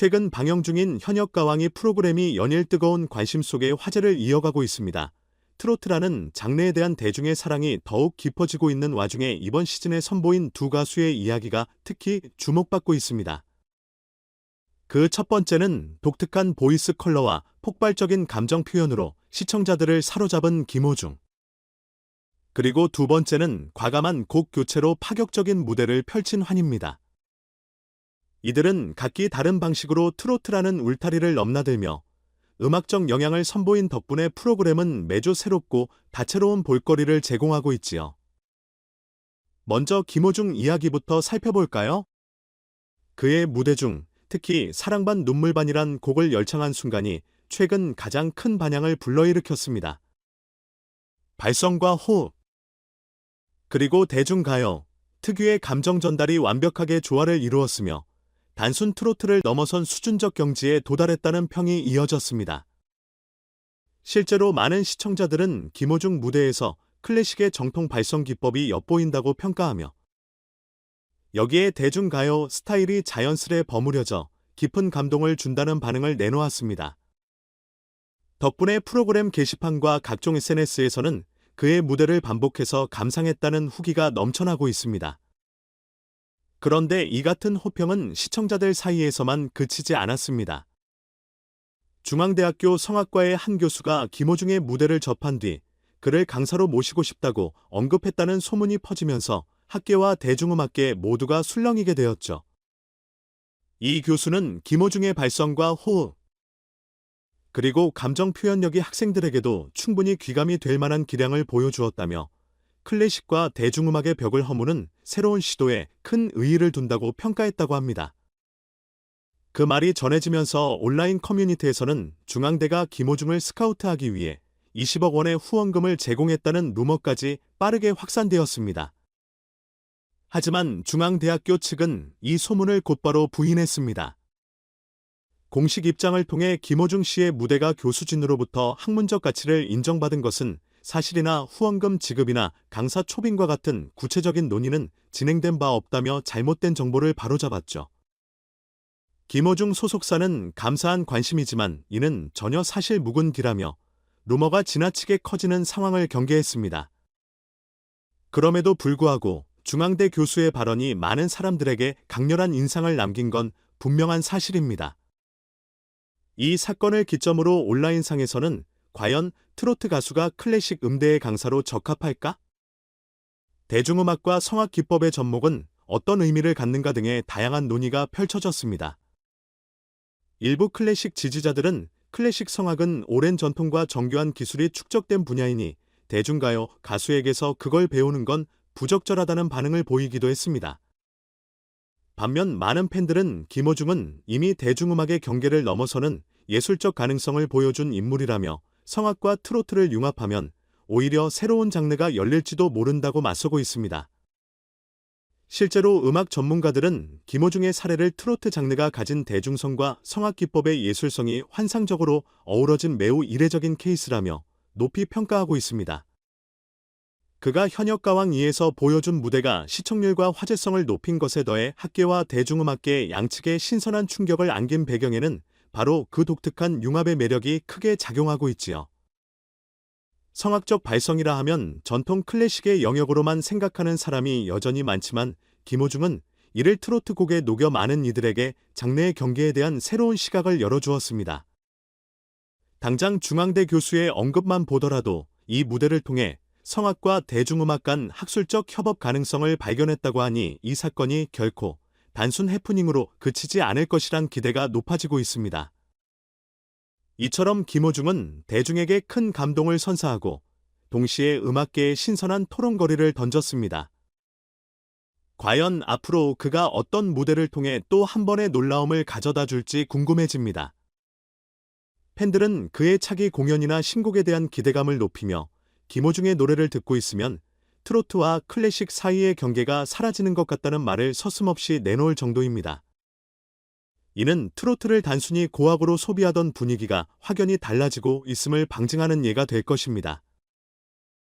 최근 방영 중인 현역 가왕이 프로그램이 연일 뜨거운 관심 속에 화제를 이어가고 있습니다. 트로트라는 장르에 대한 대중의 사랑이 더욱 깊어지고 있는 와중에 이번 시즌에 선보인 두 가수의 이야기가 특히 주목받고 있습니다. 그 첫 번째는 독특한 보이스 컬러와 폭발적인 감정 표현으로 시청자들을 사로잡은 김호중. 그리고 두 번째는 과감한 곡 교체로 파격적인 무대를 펼친 환입니다. 이들은 각기 다른 방식으로 트로트라는 울타리를 넘나들며 음악적 영향을 선보인 덕분에 프로그램은 매주 새롭고 다채로운 볼거리를 제공하고 있지요. 먼저 김호중 이야기부터 살펴볼까요? 그의 무대 중 특히 사랑반 눈물반이란 곡을 열창한 순간이 최근 가장 큰 반향을 불러일으켰습니다. 발성과 호흡, 그리고 대중가요, 특유의 감정 전달이 완벽하게 조화를 이루었으며 단순 트로트를 넘어선 수준적 경지에 도달했다는 평이 이어졌습니다. 실제로 많은 시청자들은 김호중 무대에서 클래식의 정통 발성 기법이 엿보인다고 평가하며 여기에 대중가요 스타일이 자연스레 버무려져 깊은 감동을 준다는 반응을 내놓았습니다. 덕분에 프로그램 게시판과 각종 SNS에서는 그의 무대를 반복해서 감상했다는 후기가 넘쳐나고 있습니다. 그런데 이 같은 호평은 시청자들 사이에서만 그치지 않았습니다. 중앙대학교 성악과의 한 교수가 김호중의 무대를 접한 뒤 그를 강사로 모시고 싶다고 언급했다는 소문이 퍼지면서 학계와 대중음악계 모두가 술렁이게 되었죠. 이 교수는 김호중의 발성과 호흡, 그리고 감정 표현력이 학생들에게도 충분히 귀감이 될 만한 기량을 보여주었다며 클래식과 대중음악의 벽을 허무는 새로운 시도에 큰 의의를 둔다고 평가했다고 합니다. 그 말이 전해지면서 온라인 커뮤니티에서는 중앙대가 김호중을 스카우트하기 위해 20억 원의 후원금을 제공했다는 루머까지 빠르게 확산되었습니다. 하지만 중앙대학교 측은 이 소문을 곧바로 부인했습니다. 공식 입장을 통해 김호중 씨의 무대가 교수진으로부터 학문적 가치를 인정받은 것은 사실이나 후원금 지급이나 강사 초빙과 같은 구체적인 논의는 진행된 바 없다며 잘못된 정보를 바로잡았죠. 김호중 소속사는 감사한 관심이지만 이는 전혀 사실 무근기라며 루머가 지나치게 커지는 상황을 경계했습니다. 그럼에도 불구하고 중앙대 교수의 발언이 많은 사람들에게 강렬한 인상을 남긴 건 분명한 사실입니다. 이 사건을 기점으로 온라인상에서는 과연 트로트 가수가 클래식 음대의 강사로 적합할까? 대중음악과 성악 기법의 접목은 어떤 의미를 갖는가 등의 다양한 논의가 펼쳐졌습니다. 일부 클래식 지지자들은 클래식 성악은 오랜 전통과 정교한 기술이 축적된 분야이니 대중가요 가수에게서 그걸 배우는 건 부적절하다는 반응을 보이기도 했습니다. 반면 많은 팬들은 김호중은 이미 대중음악의 경계를 넘어서는 예술적 가능성을 보여준 인물이라며 성악과 트로트를 융합하면 오히려 새로운 장르가 열릴지도 모른다고 맞서고 있습니다. 실제로 음악 전문가들은 김호중의 사례를 트로트 장르가 가진 대중성과 성악 기법의 예술성이 환상적으로 어우러진 매우 이례적인 케이스라며 높이 평가하고 있습니다. 그가 현역 가왕 2에서 보여준 무대가 시청률과 화제성을 높인 것에 더해 학계와 대중음악계 양측에 신선한 충격을 안긴 배경에는 바로 그 독특한 융합의 매력이 크게 작용하고 있지요. 성악적 발성이라 하면 전통 클래식의 영역으로만 생각하는 사람이 여전히 많지만 김호중은 이를 트로트 곡에 녹여 많은 이들에게 장르의 경계에 대한 새로운 시각을 열어주었습니다. 당장 중앙대 교수의 언급만 보더라도 이 무대를 통해 성악과 대중음악 간 학술적 협업 가능성을 발견했다고 하니 이 사건이 결코 단순 해프닝으로 그치지 않을 것이란 기대가 높아지고 있습니다. 이처럼 김호중은 대중에게 큰 감동을 선사하고 동시에 음악계에 신선한 토론거리를 던졌습니다. 과연 앞으로 그가 어떤 무대를 통해 또 한 번의 놀라움을 가져다 줄지 궁금해집니다. 팬들은 그의 차기 공연이나 신곡에 대한 기대감을 높이며 김호중의 노래를 듣고 있으면 트로트와 클래식 사이의 경계가 사라지는 것 같다는 말을 서슴없이 내놓을 정도입니다. 이는 트로트를 단순히 고학으로 소비하던 분위기가 확연히 달라지고 있음을 방증하는 예가 될 것입니다.